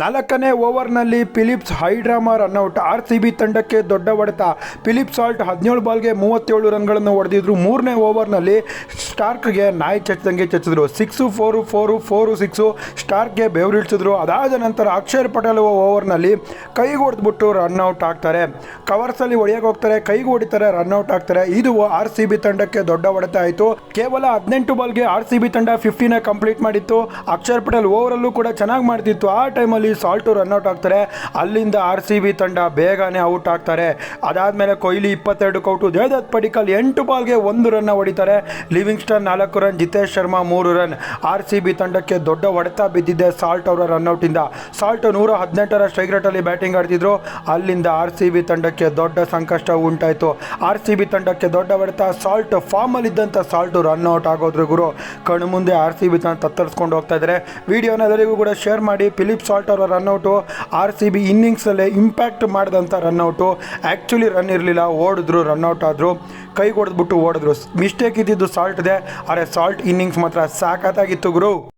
ನಾಲ್ಕನೇ ಓವರ್ನಲ್ಲಿ Phillips high drama run out R C B ತಂಡಕ್ಕೆ ದೊಡ್ಡ ಹೊಡೆತ. ಫಿಲಿಪ್ ಸಾಲ್ಟ್ ಹದಿನೇಳು ಬಾಲ್ಗೆ ಮೂವತ್ತೇಳು ರನ್ಗಳನ್ನು ಹೊಡೆದಿದ್ರು. ಮೂರನೇ ಓವರ್ನಲ್ಲಿ ಸ್ಟಾರ್ಕ್ಗೆ ನಾಯಿ ಚಚ್ಚದಂಗೆ ಚಚ್ಚಿದ್ರು. Six, four four four, six, ಸ್ಟಾರ್ಕ್ಗೆ ಬೆವರಿಳಿಸಿದ್ರು ಅದಾದ ನಂತರ ಅಕ್ಷರ್ ಪಟೇಲ್ ಓವರ್ನಲ್ಲಿ ಕೈಗೆ ಹೊಡೆದ್ಬಿಟ್ಟು ರನ್ಔಟ್ ಆಗ್ತಾರೆ. ಕವರ್ಸಲ್ಲಿ ಹೊಡೆಯಕ್ಕೆ ಹೋಗ್ತಾರೆ ಕೈಗೆ ಹೊಡಿತಾರೆ ರನ್ಔಟ್ ಆಗ್ತಾರೆ. ಇದು ಆರ್ ಸಿ ಬಿ ತಂಡಕ್ಕೆ ದೊಡ್ಡ ಹೊಡೆತ ಆಯಿತು. ಕೇವಲ ಹದಿನೆಂಟು ಬಾಲ್ಗೆ ಆರ್ ಸಿ ಬಿ ತಂಡ ಫಿಫ್ಟಿನ ಕಂಪ್ಲೀಟ್ ಮಾಡಿತ್ತು. ಅಕ್ಷರ್ ಪಟೇಲ್ ಓವರಲ್ಲೂ ಕೂಡ ಚೆನ್ನಾಗಿ ಮಾಡ್ತಿತ್ತು. ಆ ಟೈಮಲ್ಲಿ ಸಾಲ್ಟು ರನ್ಔಟ್ ಆಗ್ತಾರೆ. ಅಲ್ಲಿಂದ ಆರ್ ಸಿ ಬಿ ತಂಡ ಬೇಗನೆ ಔಟ್ ಆಗ್ತಾರೆ. ಅದಾದಮೇಲೆ ಕೊಹ್ಲಿ ಇಪ್ಪತ್ತೆರಡು ಕೌಟು. ದೇವದತ್ ಪಡಿಕಲ್ ಎಂಟು ಬಾಲ್ಗೆ ಒಂದು ರನ್ನ ಹೊಡಿತಾರೆ. ಲಿವಿಂಗ್ಸ್ಟನ್ ನಾಲ್ಕು ರನ್ ಜಿತೇಶ್ ಶರ್ಮಾ ಮೂರು ರನ್. ಆರ್ ಸಿ ಬಿ ತಂಡಕ್ಕೆ ದೊಡ್ಡ ಹೊಡೆತ ಬಿದ್ದಿದೆ ಸಾಲ್ಟ್ ಅವರ ರನ್ಔಟಿಂದ. ಸಾಲ್ಟ್ ನೂರ ಹದಿನೆಂಟರ ಸ್ಟ್ರೈಕ್ ರೇಟಲ್ಲಿ ಬ್ಯಾಟಿಂಗ್ ಆಡ್ತಿದ್ರು ಅಲ್ಲಿಂದ ಆರ್ ಸಿ ಬಿ ತಂಡಕ್ಕೆ ದೊಡ್ಡ ಸಂಕಷ್ಟ ಉಂಟಾಯಿತು. ಆರ್ ಸಿ ಬಿ ತಂಡಕ್ಕೆ ದೊಡ್ಡ ಹೊಡೆತ ಸಾಲ್ಟ್. ಫಾರ್ಮಲ್ಲಿದ್ದಂಥ ಸಾಲ್ಟು ರನ್ಔಟ್ ಆಗೋದ್ರು ಗುರು. ಕಣ್ಣು ಮುಂದೆ ಆರ್ ಸಿ ಬಿ ತಂಡ ತತ್ತರಿಸ್ಕೊಂಡು ಹೋಗ್ತಾ ಇದ್ದಾರೆ ವಿಡಿಯೋನ ಎಲ್ಲರಿಗೂ ಕೂಡ ಶೇರ್ ಮಾಡಿ. ಫಿಲಿಪ್ ಸಾಲ್ಟ್ ಅವರ run out R C B ಇನ್ನಿಂಗ್ಸಲ್ಲೇ impact ಮಾಡಿದಂಥ ರನ್ಔಟು. ಆ್ಯಕ್ಚುಲಿ ರನ್ ಇರಲಿಲ್ಲ, ಓಡಿದ್ರು, ರನ್ಔಟ್ ಆದರು. ಕೈ ಹೊಡೆದ್ಬಿಟ್ಟು ಓಡಿದ್ರು. ಮಿಸ್ಟೇಕ್ ಇದ್ದಿದ್ದು ಸಾಲ್ಟ್ದೆ. ಆದರೆ ಸಾಲ್ಟ್ ಇನ್ನಿಂಗ್ಸ್ ಮಾತ್ರ ಸಾಕತ್ತಾಗಿತ್ತು ಗುರು.